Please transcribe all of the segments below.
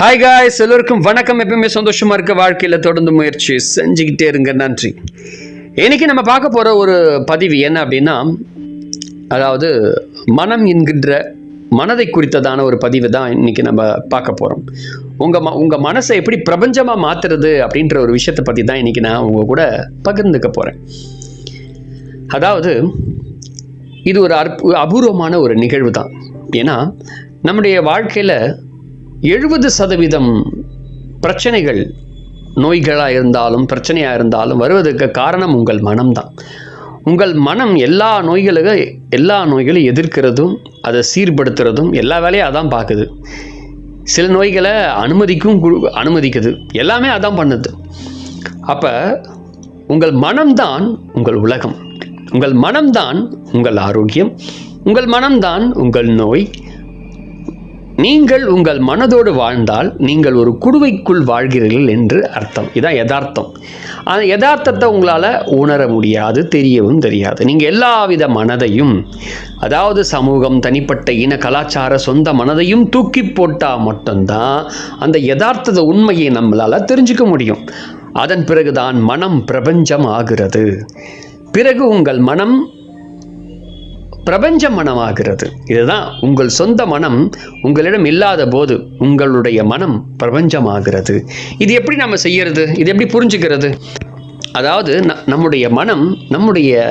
Hi guys எல்லோருக்கும் வணக்கம். எப்பவுமே சந்தோஷமாக இருக்க வாழ்க்கையில் தொடர்ந்து முயற்சி செஞ்சுக்கிட்டே இருங்க. நன்றி. இன்னைக்கு நம்ம பார்க்க போகிற ஒரு பதிவு என்ன அப்படின்னா அதாவது மனம் என்கின்ற மனதை குறித்ததான ஒரு பதிவு தான் இன்றைக்கி நம்ம பார்க்க போகிறோம் உங்கள் ம உங்கள் மனசை எப்படி பிரபஞ்சமாக மாற்றுறது அப்படின்ற ஒரு விஷயத்தை பற்றி தான் இன்னைக்கு நான் உங்கள் கூட பகிர்ந்துக்க போகிறேன் அதாவது இது ஒரு அற்பு அபூர்வமான ஒரு நிகழ்வு தான். ஏன்னா நம்முடைய வாழ்க்கையில் எழுபது சதவீதம் பிரச்சனைகள் நோய்களாக இருந்தாலும் பிரச்சனையாக இருந்தாலும் வருவதற்கு காரணம் உங்கள் மனம்தான். உங்கள் மனம் எல்லா நோய்களுக்கும் எல்லா நோய்களையும் எதிர்க்கிறதும் அதை சீர்படுத்துறதும் எல்லா வேலையும் அதான் பார்க்குது. சில நோய்களை அனுமதிக்கும் அனுமதிக்குது. எல்லாமே அதான் பண்ணுது. அப்போ உங்கள் மனம்தான் உங்கள் உலகம். உங்கள் மனம்தான் உங்கள் ஆரோக்கியம். உங்கள் மனம்தான் உங்கள் நோய். நீங்கள் உங்கள் மனதோடு வாழ்ந்தால் நீங்கள் ஒரு குடுவைக்குள் வாழ்கிறீர்கள் என்று அர்த்தம். இதான் யதார்த்தம். அந்த யதார்த்தத்தை உங்களால் உணர முடியாது தெரியவும் தெரியாது. நீங்கள் எல்லாவித மனதையும் அதாவது சமூகம் தனிப்பட்ட இன கலாச்சார சொந்த மனதையும் தூக்கி போட்டால் மட்டும்தான் அந்த யதார்த்தத உண்மையை நம்மளால் தெரிஞ்சுக்க முடியும். அதன் பிறகுதான் மனம் பிரபஞ்சம் ஆகிறது. பிறகு உங்கள் மனம் பிரபஞ்ச மனமாகிறது. இதுதான் உங்கள் சொந்த மனம் உங்களிடம் இல்லாத போது உங்களுடைய மனம் பிரபஞ்சமாகிறது. இது எப்படி நம்ம செய்யறது? இது எப்படி புரிஞ்சுக்கிறது? அதாவது ந- நம்முடைய மனம் நம்முடைய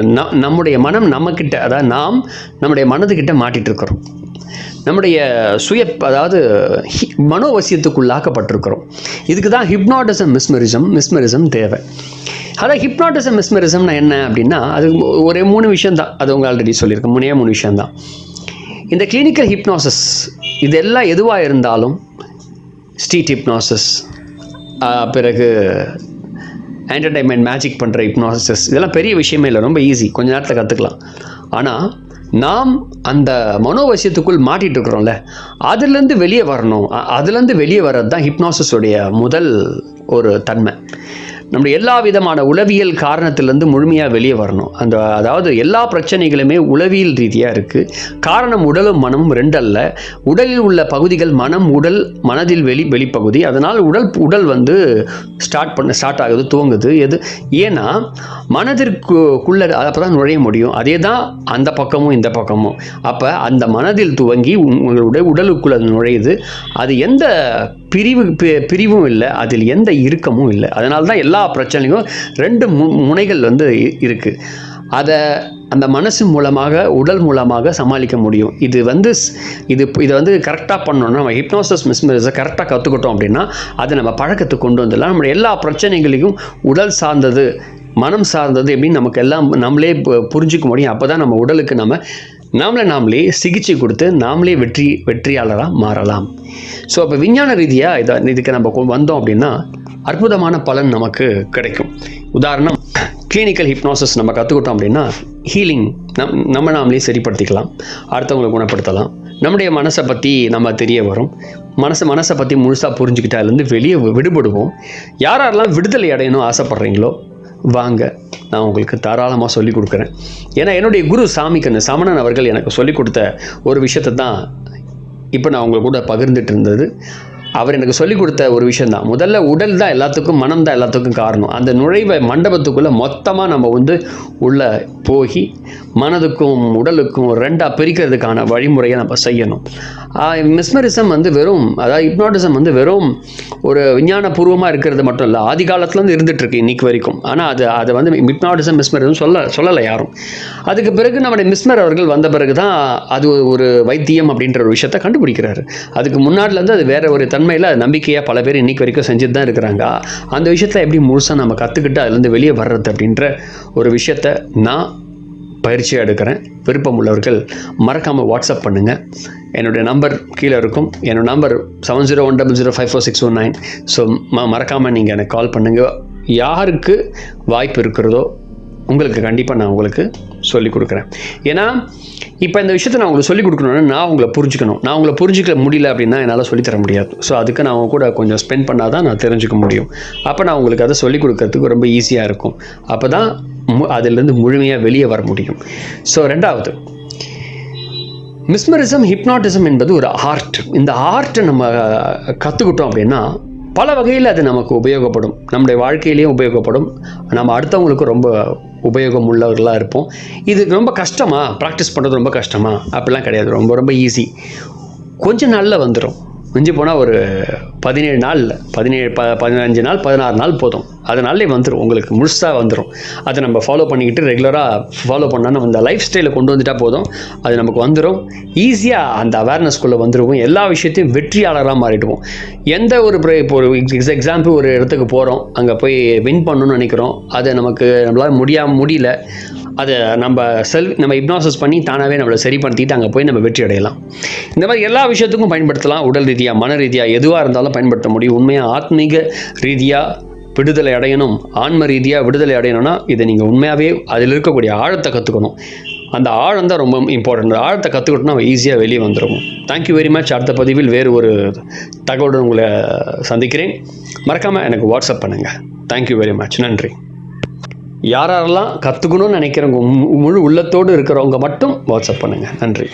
ந- நம்முடைய மனம் நம்மக்கிட்ட அதாவது நாம் நம்முடைய மனதுக்கிட்ட மாட்டிகிட்டு இருக்கிறோம் நம்முடைய சுய அதாவது மனோவசியத்துக்குள்ளாக்கப்பட்டிருக்கிறோம். இதுக்கு தான் ஹிப்னாட்டிசம் மிஸ்மரிசம் மிஸ்மரிசம் தேவை. அதான் ஹிப்னாட்டிசம் மிஸ்மெரிசம்னா என்ன அப்படின்னா அது ஒரே மூணு விஷயம் தான் அது உங்கள் ஆல்ரெடி சொல்லியிருக்கேன் மூணே மூணு விஷயம் தான் இந்த கிளினிக்கல் ஹிப்னாசிஸ் இதெல்லாம் எதுவாக இருந்தாலும் ஸ்ட்ரீட் ஹிப்னாசிஸ் பிறகு என்டர்டைன்மெண்ட் மேஜிக் பண்ணுற ஹிப்னாசிஸ் இதெல்லாம் பெரிய விஷயமே இல்லை. ரொம்ப ஈஸி கொஞ்ச நேரத்தில் கற்றுக்கலாம் ஆனால் நாம் அந்த மனோவசியத்துக்குள் மாட்டிகிட்டு இருக்கிறோம்ல அதுலேருந்து வெளியே வரணும். அதுலேருந்து வெளியே வர்றது தான் ஹிப்னாசிஸோடைய முதல் ஒரு தன்மை. நம்முடைய எல்லா விதமான உளவியல் காரணத்திலேருந்து முழுமையாக வெளியே வரணும். அந்த அதாவது எல்லா பிரச்சனைகளுமே உளவியல் ரீதியாக இருக்குது காரணம் உடலும் மனமும் ரெண்டல்ல. உடலில் உள்ள பகுதிகள் மனம் உடல் மனதில் வெளி வெளிப்பகுதி. அதனால் உடல் உடல் வந்து ஸ்டார்ட் பண்ண ஸ்டார்ட் ஆகுது துவங்குது. எது ஏன்னா மனதிற்குள்ள அப்போ தான் நுழைய முடியும். அதே தான் அந்த பக்கமும் இந்த பக்கமும். அப்போ அந்த மனதில் துவங்கி உங்களுடைய உடலுக்குள்ள நுழையுது. அது எந்த பிரிவு பி- பிரிவும் இல்லை. அதில் எந்த இறுக்கமும் இல்லை. அதனால தான் எல்லா எல்லா பிரச்சனையும் ரெண்டு மு முனைகள் வந்து இ- அதை அந்த மனசு மூலமாக உடல் மூலமாக சமாளிக்க முடியும். இது வந்து ஸ்- இது இதை வந்து கரெக்டாக பண்ணோம்னா நம்ம ஹிப்னோசஸ் மிஸ்மரிஸை கரெக்டாக கற்றுக்கிட்டோம் அப்படின்னா அதை நம்ம பழக்கத்துக்கு கொண்டு வந்துடலாம். நம்மளுடைய எல்லா பிரச்சனைகளையும் உடல் சார்ந்தது மனம் சார்ந்தது எப்படின்னு நமக்கு எல்லாம் நம்மளே பு- புரிஞ்சுக்க முடியும். அப்போ தான் நம்ம உடலுக்கு நம்ம நாமளே நாமளே சிகிச்சை கொடுத்து நாமளே வெற்றி வெற்றியாளராக மாறலாம். ஸோ அப்போ விஞ்ஞான ரீதியாக இதை இதுக்கு நம்ம வந்தோம் அப்படின்னா அற்புதமான பலன் நமக்கு கிடைக்கும். உதாரணம் கிளினிக்கல் ஹிப்னாசிஸ் நம்ம கற்றுக்கிட்டோம் அப்படின்னா ஹீலிங் நம் நம்ம நாமளே சரிப்படுத்திக்கலாம். அடுத்தவங்களை குணப்படுத்தலாம். நம்முடைய மனசை பற்றி நம்ம தெரிய வரும். மனசை மனசை பற்றி முழுசாக புரிஞ்சுக்கிட்டாலேருந்து வெளியே விடுபடுவோம். யார் யாரெல்லாம் விடுதலை அடையணும் ஆசைப்பட்றீங்களோ வாங்க நான் உங்களுக்கு தாராளமாக சொல்லிக் கொடுக்குறேன். ஏன்னா என்னுடைய குரு சாமிக்கண்ணு சமணன் அவர்கள் எனக்கு சொல்லிக் கொடுத்த ஒரு விஷயத்தை தான் இப்போ நான் உங்கள் கூட பகிர்ந்துட்டு இருந்தது. அவர் எனக்கு சொல்லிக் கொடுத்த ஒரு விஷயந்தான் முதல்ல உடல் தான் எல்லாத்துக்கும் மனம் தான் எல்லாத்துக்கும் காரணம். அந்த நுழைவை மண்டபத்துக்குள்ளே மொத்தமாக நம்ம வந்து உள்ளே போய் மனதுக்கும் உடலுக்கும் ரெண்டாக பிரிக்கிறதுக்கான வழிமுறையை நம்ம செய்யணும். மிஸ்மரிசம் வந்து வெறும் அதாவது ஹிப்னாட்டிசம் வந்து வெறும் ஒரு விஞ்ஞானபூர்வமாக இருக்கிறது மட்டும் இல்லை ஆதி காலத்துலேருந்து இருந்துகிட்ருக்கு இன்னைக்கு வரைக்கும். ஆனால் அது அதை வந்து ஹிப்னாட்டிசம் மிஸ்மரிசம் சொல்ல சொல்லலை யாரும். அதுக்கு பிறகு நம்முடைய மிஸ்மர் அவர்கள் வந்த பிறகு தான் அது ஒரு வைத்தியம் அப்படின்ற ஒரு விஷயத்தை கண்டுபிடிக்கிறாரு. அதுக்கு முன்னாடிலேருந்து அது வேற ஒரு தன்மையில் நம்பிக்கையாக பல பேர் இன்னைக்கு வரைக்கும் செஞ்சுட்டு தான் இருக்கிறாங்க. அந்த விஷயத்தில் எப்படி முழுசாக நம்ம கற்றுக்கிட்டு அதுலேருந்து வெளியே வர்றது அப்படின்ற ஒரு விஷயத்தை நான் பயிற்சியாக எடுக்கிறேன். விருப்பம் உள்ளவர்கள் மறக்காமல் வாட்ஸ்அப் பண்ணுங்கள் என்னுடைய நம்பர் கீழே இருக்கும். என்னோடய number seven zero one double zero five four six one nine so ம மறக்காமல் நீங்கள் எனக்கு கால் பண்ணுங்கள் யாருக்கு வாய்ப்பு இருக்கிறதோ உங்களுக்கு கண்டிப்பாக நான் உங்களுக்கு சொல்லிக் கொடுக்குறேன். ஏன்னா இப்போ இந்த விஷயத்தை நான் உங்களுக்கு சொல்லிக் கொடுக்கணும்னா நான் உங்களை புரிஞ்சுக்கணும். நான் உங்களை புரிஞ்சிக்க முடியல அப்படின்னா என்னால் சொல்லித் தர முடியாது. ஸோ அதுக்கு நான் அவங்க கூட கொஞ்சம் ஸ்பெண்ட் பண்ணால் தான் நான் தெரிஞ்சுக்க முடியும். அப்போ நான் உங்களுக்கு அதை சொல்லிக் கொடுக்கறதுக்கு ரொம்ப ஈஸியாக இருக்கும். அப்போ தான் மு அதிலிருந்து முழுமையாக வெளியே வர முடியும். ஸோ ரெண்டாவது. மிஸ்மரிசம் ஹிப்னாட்டிசம் என்பது ஒரு ஆர்ட் இந்த ஆர்ட்டை நம்ம கற்றுக்கிட்டோம் அப்படின்னா பல வகையில் அது நமக்கு உபயோகப்படும். நம்முடைய வாழ்க்கையிலையும் உபயோகப்படும். நம்ம அடுத்தவங்களுக்கு ரொம்ப உபயோகம் உள்ளவர்களாக இருப்போம். இது ரொம்ப கஷ்டமா? ப்ராக்டிஸ் பண்ணுறது ரொம்ப கஷ்டமா? அப்படிலாம் கிடையாது. ரொம்ப ரொம்ப ஈஸி கொஞ்ச நாளில் வந்துடும் மிஞ்சி போனால் ஒரு பதினேழு நாளில் பதினேழு ப பதினஞ்சு நாள் பதினாறு நாள் போதும். அதனாலே வந்துடும் உங்களுக்கு முழுசாக வந்துடும் அதை நம்ம ஃபாலோ பண்ணிக்கிட்டு ரெகுலராக ஃபாலோ பண்ணால் அந்த லைஃப் ஸ்டைலை கொண்டு வந்துட்டால் போதும். அது நமக்கு வந்துடும் ஈஸியாக அந்த அவேர்னஸ்குள்ளே வந்துடுவோம் எல்லா விஷயத்தையும் வெற்றியாளராக மாறிடுவோம். எந்த ஒரு இப்போ ஒரு எக்ஸாம்பிள் ஒரு இடத்துக்கு போகிறோம் அங்கே போய் வின் பண்ணணும்னு நினைக்கிறோம். அது நமக்கு நம்மளால் முடியாமல் முடியல. அதை நம்ம செல் நம்ம இப்னாசஸ் பண்ணி தானாகவே நம்மளை சரி சரிப்படுத்திட்டு அங்கே போய் நம்ம வெற்றி அடையலாம். இந்த மாதிரி எல்லா விஷயத்துக்கும் பயன்படுத்தலாம். உடல் ரீதியாக மன ரீதியாக எதுவாக இருந்தாலும் பயன்படுத்த முடியும். உண்மையாக ஆத்மீக ரீதியாக விடுதலை அடையணும். ஆன்ம ரீதியாக விடுதலை அடையணும்னா இதை நீங்கள் உண்மையாகவே அதில் இருக்கக்கூடிய ஆழத்தை கற்றுக்கணும் அந்த ஆழம் தான் ரொம்ப இம்பார்ட்டன்ட் ஆழத்தை கற்றுக்கிட்டோம்னா நம்ம ஈஸியாக வெளியே வந்துடுவோம் தேங்க்யூ வெரி மச் அடுத்த பதிவில் வேறு ஒரு தகவலுடன் உங்களை சந்திக்கிறேன். மறக்காமல் எனக்கு வாட்ஸ்அப் பண்ணுங்கள் தேங்க்யூ வெரி மச் நன்றி. யாரெல்லாம் கற்றுக்கணும்னு நினைக்கிறவங்க மு- முழு உள்ளத்தோடு இருக்கிறவங்க மட்டும் வாட்ஸ்அப் பண்ணுங்கள் நன்றி.